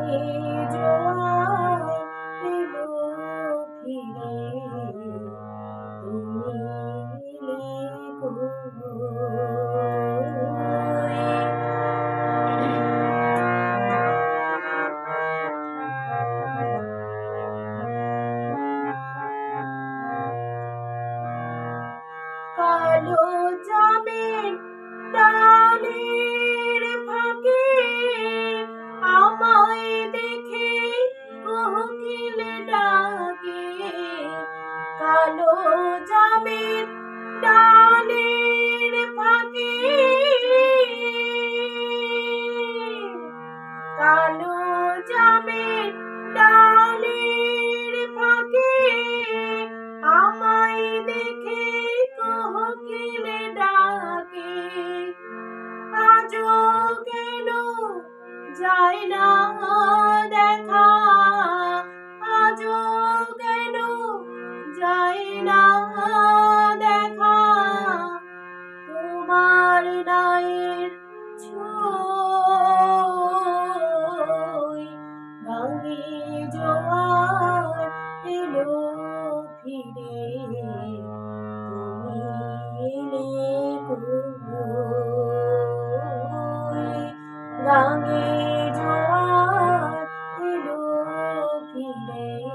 me.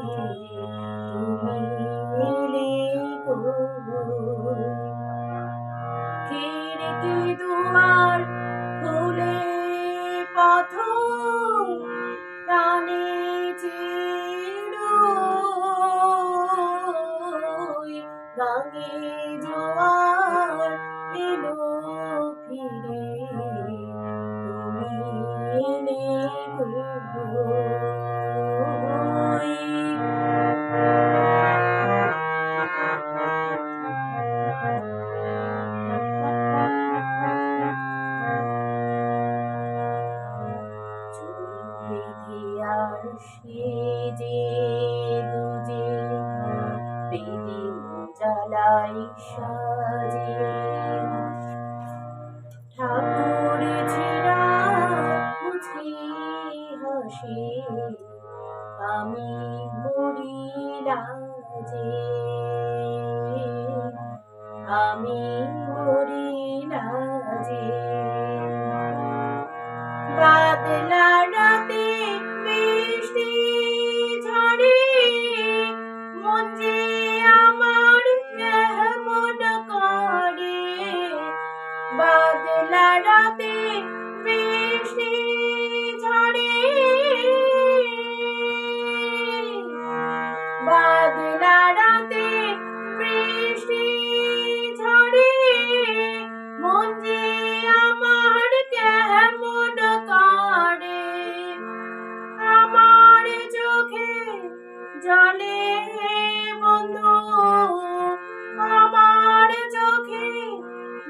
ফিরে তুমি এলে কই খিড়কি দুয়ার খুলে পথ প্রাণে গাঙে জোয়ার এলো ফিরে তুমি এলে জ্বালাই সাজে ঠাকুর আমি মরি লাজে আমি মরি লাজে বাদলা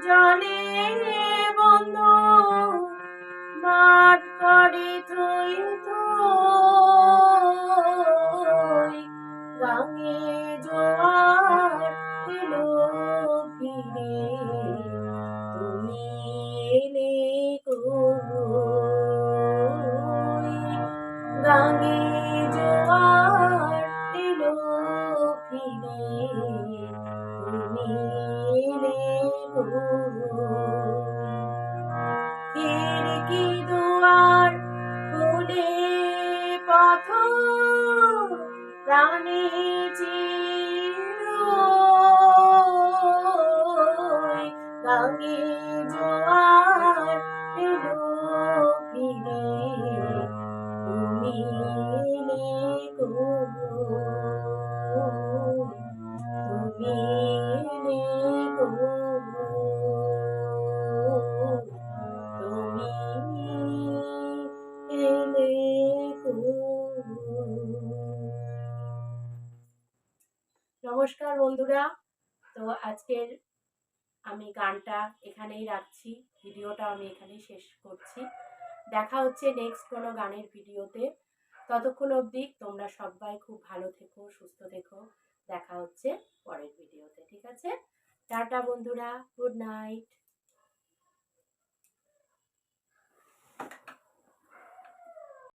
জলে বন্ধু মাঠ করে থই থই গাঙে জোয়ার এলো ফিরে তুমি এলে কই? গাঙে প্রাণে নমস্কার বন্ধুরা। তো আজকের আমি গানটা এখানেই রাখছি। ভিডিওটা আমি এখানেই শেষ করছি। দেখা হচ্ছে নেক্সট কোনো গানের ভিডিওতে। ততক্ষণ অবধি তোমরা সবাই খুব ভালো থেকো, সুস্থ থেকো। দেখা হচ্ছে পরের ভিডিওতে, ঠিক আছে? টাটা বন্ধুরা গুড নাইট